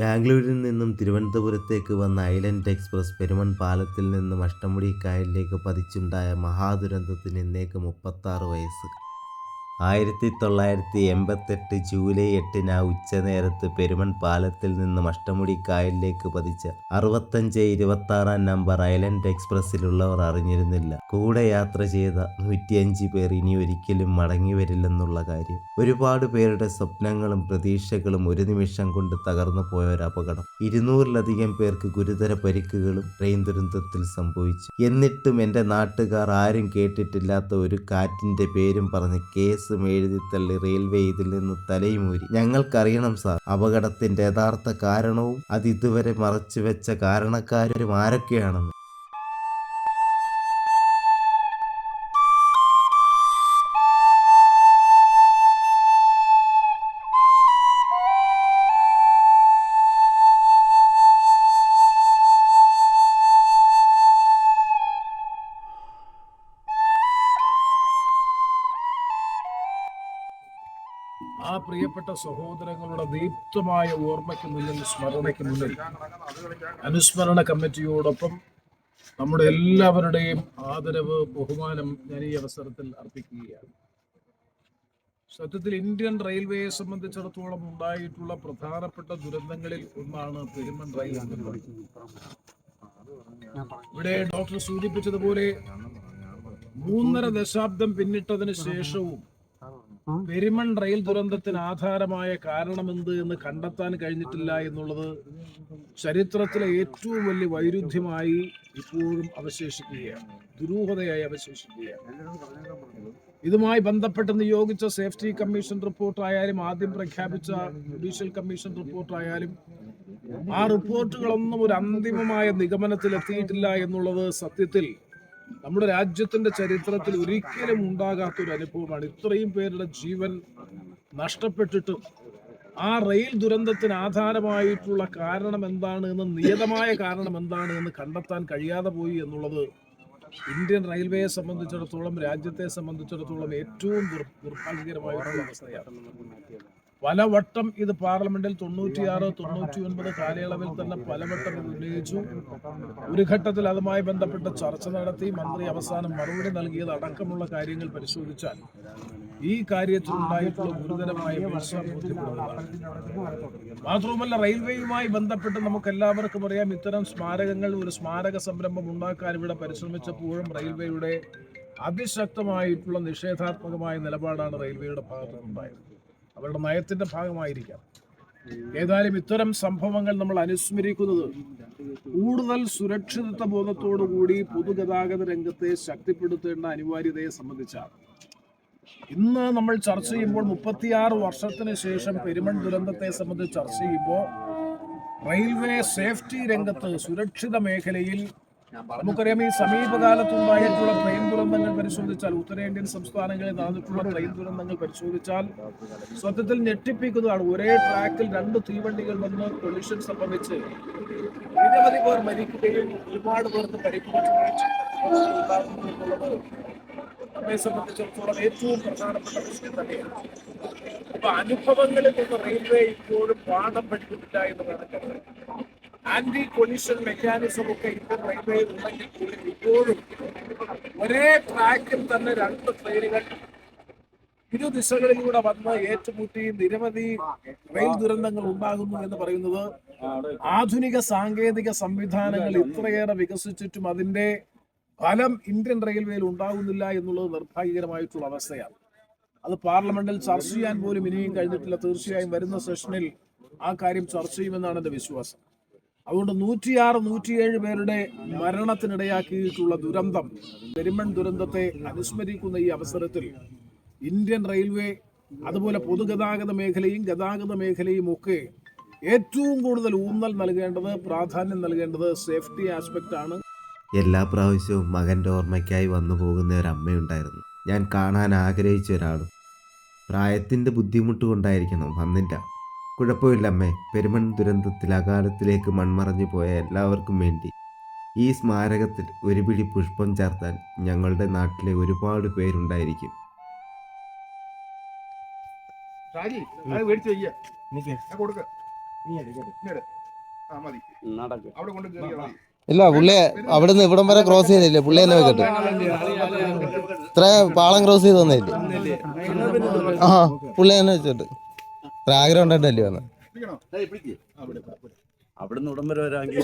ബാംഗ്ലൂരിൽ നിന്നും തിരുവനന്തപുരത്തേക്ക് വന്ന ഐലൻഡ് എക്സ്പ്രസ് പെരുമൺ പാലത്തിൽ നിന്നും അഷ്ടമുടി കായലിലേക്ക് പതിച്ചുണ്ടായ മഹാദുരന്തത്തിന് ഇന്നേക്ക് മുപ്പത്താറ് വയസ്സ്. ആയിരത്തി തൊള്ളായിരത്തി എൺപത്തെട്ട് ജൂലൈ എട്ടിന് ഉച്ചനേരത്ത് പെരുമൺ പാലത്തിൽ നിന്നും അഷ്ടമുടി കായലിലേക്ക് പതിച്ച അറുപത്തഞ്ച് ഇരുപത്തി ആറാം നമ്പർ ഐലൻഡ് എക്സ്പ്രസ്സിലുള്ളവർ അറിഞ്ഞിരുന്നില്ല. കൂടെ യാത്ര ചെയ്ത നൂറ്റിയഞ്ച് പേർ ഇനി ഒരിക്കലും മടങ്ങി വരില്ലെന്നുള്ള കാര്യം. ഒരുപാട് പേരുടെ സ്വപ്നങ്ങളും പ്രതീക്ഷകളും ഒരു നിമിഷം കൊണ്ട് തകർന്നു പോയ ഒരു അപകടം. ഇരുന്നൂറിലധികം പേർക്ക് ഗുരുതര പരിക്കുകളും ട്രെയിൻ ദുരന്തത്തിൽ സംഭവിച്ചു. എന്നിട്ടും എന്റെ നാട്ടുകാർ ആരും കേട്ടിട്ടില്ലാത്ത ഒരു കാറ്റിന്റെ പേരും പറഞ്ഞ് കേസും എഴുതി തള്ളി റെയിൽവേ ഇതിൽ നിന്ന് തലയുമൂരി. ഞങ്ങൾക്കറിയണം സാർ അപകടത്തിന്റെ യഥാർത്ഥ കാരണവും അത് ഇതുവരെ മറച്ചുവെച്ച കാരണക്കാരും ആരൊക്കെയാണെന്ന്. ആ പ്രിയപ്പെട്ട സഹോദരങ്ങളുടെ ദീപ്തമായ ഓർമ്മയ്ക്ക് മുന്നിൽ സ്മരണയ്ക്ക് മുന്നിൽ അനുസ്മരണ കമ്മിറ്റിയോടൊപ്പം നമ്മുടെ എല്ലാവരുടെയും ആദരവ് ബഹുമാനം ഞാൻ ഈ അവസരത്തിൽ അർപ്പിക്കുകയാണ്. സത്യത്തിൽ ഇന്ത്യൻ റെയിൽവേയെ സംബന്ധിച്ചിടത്തോളം ഉണ്ടായിട്ടുള്ള പ്രധാനപ്പെട്ട ദുരന്തങ്ങളിൽ ഒന്നാണ് പെരുമൺ റെയിൽ ഇവിടെ ഡോക്ടർ സൂചിപ്പിച്ചതുപോലെ മൂന്നര ദശാബ്ദം പിന്നിട്ടതിന് ശേഷവും പെരുമൺ റെയിൽ ദുരന്തത്തിന് ആധാരമായ കാരണമെന്ത് എന്ന് കണ്ടെത്താൻ കഴിഞ്ഞിട്ടില്ല എന്നുള്ളത് ചരിത്രത്തിലെ ഏറ്റവും വലിയ വൈരുദ്ധ്യമായി ഇപ്പോഴും അവശേഷിക്കുകയാണ്. ദുരൂഹതയായി അവശേഷിക്കുകയാണ്. ഇതുമായി ബന്ധപ്പെട്ട് നിയോഗിച്ച സേഫ്റ്റി കമ്മീഷൻ റിപ്പോർട്ടായാലും ആദ്യം പ്രഖ്യാപിച്ച ജുഡീഷ്യൽ കമ്മീഷൻ റിപ്പോർട്ടായാലും ആ റിപ്പോർട്ടുകളൊന്നും ഒരു അന്തിമമായ നിഗമനത്തിൽ എത്തിയിട്ടില്ല എന്നുള്ളത് സത്യത്തിൽ നമ്മുടെ രാജ്യത്തിന്റെ ചരിത്രത്തിൽ ഒരിക്കലും ഉണ്ടാകാത്ത ഒരു അനുഭവമാണ്. ഇത്രയും പേരുടെ ജീവൻ നഷ്ടപ്പെട്ടിട്ട് ആ റെയിൽ ദുരന്തത്തിന് ആധാരമായിട്ടുള്ള കാരണം എന്താണ് എന്ന് നിയതമായ കാരണം എന്താണ് എന്ന് കണ്ടെത്താൻ കഴിയാതെ പോയി എന്നുള്ളത് ഇന്ത്യൻ റെയിൽവേയെ സംബന്ധിച്ചിടത്തോളം രാജ്യത്തെ സംബന്ധിച്ചിടത്തോളം ഏറ്റവും ദുർ നിർഭാഗ്യകരമായിട്ടുള്ള അവസ്ഥയാണ്. പലവട്ടം ഇത് പാർലമെന്റിൽ തൊണ്ണൂറ്റിയാറ് തൊണ്ണൂറ്റി ഒൻപത് കാലയളവിൽ തന്നെ പലവട്ടം ഇത് ഉന്നയിച്ചു. ഒരു ഘട്ടത്തിൽ അതുമായി ബന്ധപ്പെട്ട് ചർച്ച നടത്തി മന്ത്രി അവസാനം മറുപടി നൽകിയത് അടക്കമുള്ള കാര്യങ്ങൾ പരിശോധിച്ചാൽ ഈ കാര്യത്തിൽ ഉണ്ടായിട്ടുള്ള ഗുരുതരമായ വീഴ്ച ബോധ്യപ്പെടുന്നതാണ്. മാത്രവുമല്ല റെയിൽവേയുമായി ബന്ധപ്പെട്ട് നമുക്ക് എല്ലാവർക്കും അറിയാം ഇത്തരം സ്മാരകങ്ങൾ ഒരു സ്മാരക സംരംഭം ഉണ്ടാക്കാൻ ഇവിടെ പരിശ്രമിച്ചപ്പോഴും റെയിൽവേയുടെ അതിശക്തമായിട്ടുള്ള നിഷേധാത്മകമായ നിലപാടാണ് റെയിൽവേയുടെ ഭാഗത്ത് നിന്നുണ്ടായത് അവരുടെ നയത്തിന്റെ ഭാഗമായിരിക്കാം. ഏതായാലും ഇത്തരം സംഭവങ്ങൾ നമ്മൾ അനുസ്മരിക്കുന്നത് കൂടുതൽ സുരക്ഷിതത്വ ബോധത്തോടുകൂടി പൊതുഗതാഗത രംഗത്തെ ശക്തിപ്പെടുത്തേണ്ട അനിവാര്യതയെ സംബന്ധിച്ചാണ്. ഇന്ന് നമ്മൾ ചർച്ച ചെയ്യുമ്പോൾ മുപ്പത്തിയാറ് വർഷത്തിന് ശേഷം പെരുമൺ ദുരന്തത്തെ സംബന്ധിച്ച് ചർച്ച ചെയ്യുമ്പോൾ റെയിൽവേ സേഫ്റ്റി രംഗത്ത് സുരക്ഷിത മേഖലയിൽ നമുക്കറിയാം ഈ സമീപകാലത്തുണ്ടായിട്ടുള്ള ട്രെയിൻ ദുരന്തങ്ങൾ പരിശോധിച്ചാൽ ഉത്തരേന്ത്യൻ സംസ്ഥാനങ്ങളിൽ നടന്നിട്ടുള്ള ട്രെയിൻ ദുരന്തങ്ങൾ പരിശോധിച്ചാൽ സത്യത്തിൽ ഞെട്ടിപ്പിക്കുന്നതാണ്. ഒരേ ട്രാക്കിൽ രണ്ട് തീവണ്ടികൾ വന്ന് കൊളിഷൻ സംഭവിച്ച് നിരവധി പേർ മരിക്കുകയും ഒരുപാട് പേർക്ക് എന്നുള്ളത് നമ്മെ സംബന്ധിച്ചിടത്തോളം ഏറ്റവും പ്രധാനപ്പെട്ട വിഷയം തന്നെയാണ്. അപ്പൊ അനുഭവങ്ങളിൽ നിന്ന് റെയിൽവേ ഇപ്പോഴും പാഠം പഠിക്കുന്നില്ല എന്ന് വേണം കരുതാൻ ആന്റി കൊളിഷൻ മെക്കാനിസം ഒക്കെ ഇന്ത്യൻ റെയിൽവേ ഉണ്ടെങ്കിൽ കൂടി ഇപ്പോഴും ഒരേ ട്രാക്കിൽ തന്നെ രണ്ട് ട്രെയിനുകൾ ഇരു ദിശകളിലൂടെ വന്ന് ഏറ്റുമുട്ടി നിരവധി റെയിൽ ദുരന്തങ്ങൾ ഉണ്ടാകുന്നു എന്ന് പറയുന്നത് ആധുനിക സാങ്കേതിക സംവിധാനങ്ങൾ ഇത്രയേറെ വികസിച്ചിട്ടും അതിന്റെ ഫലം ഇന്ത്യൻ റെയിൽവേയിൽ ഉണ്ടാകുന്നില്ല എന്നുള്ളത് നിർഭാഗ്യകരമായിട്ടുള്ള അവസ്ഥയാണ്. അത് പാർലമെന്റിൽ ചർച്ച ചെയ്യാൻ പോലും ഇനിയും കഴിഞ്ഞിട്ടില്ല. തീർച്ചയായും വരുന്ന സെഷനിൽ ആ കാര്യം ചർച്ച ചെയ്യുമെന്നാണ് എന്റെ വിശ്വാസം. അതുകൊണ്ട് നൂറ്റിയാറ് നൂറ്റിയേഴ് പേരുടെ മരണത്തിനിടയാക്കിയിട്ടുള്ള ദുരന്തം പെരുമൺ ദുരന്തത്തെ അനുസ്മരിക്കുന്ന ഈ അവസരത്തിൽ ഇന്ത്യൻ റെയിൽവേ അതുപോലെ പൊതുഗതാഗത മേഖലയും ഗതാഗത മേഖലയും ഒക്കെ ഏറ്റവും കൂടുതൽ ഊന്നൽ നൽകേണ്ടത് പ്രാധാന്യം നൽകേണ്ടത് സേഫ്റ്റി ആസ്പെക്റ്റ് ആണ്. എല്ലാ പ്രാവശ്യവും മകന്റെ ഓർമ്മയ്ക്കായി വന്നു പോകുന്ന ഒരു അമ്മയുണ്ടായിരുന്നു. ഞാൻ കാണാൻ ആഗ്രഹിച്ച ഒരാളും പ്രായത്തിന്റെ ബുദ്ധിമുട്ട് കൊണ്ടായിരിക്കണം വന്നില്ല. കുഴപ്പമില്ല അമ്മേ പെരുമൺ ദുരന്തത്തിൽ അകാലത്തിലേക്ക് മൺമറഞ്ഞു പോയ എല്ലാവർക്കും വേണ്ടി ഈ സ്മാരകത്തിൽ ഒരു പിടി പുഷ്പം ചേർത്താൻ ഞങ്ങളുടെ നാട്ടിലെ ഒരുപാട് പേരുണ്ടായിരിക്കും. ഇല്ല മതി. അവിടെ നിന്ന് കയറിയാ ഇല്ല പുള്ളി അവിടുന്ന് ഇവിടം വരെ ക്രോസ് ചെയ്തില്ലേ? പുള്ളി തന്നെ വെക്കട്ടെ? ഇത്ര പാളം ക്രോസ് ചെയ്ത് തന്നില്ലേ ആ പുള്ളി തന്നെ വെച്ചോട്ട്. ആഗ്രഹം ഉണ്ടായിട്ടല്ലേ വന്ന് അവിടെ അവിടുന്ന് ഉടം വരെ വരാമെങ്കിൽ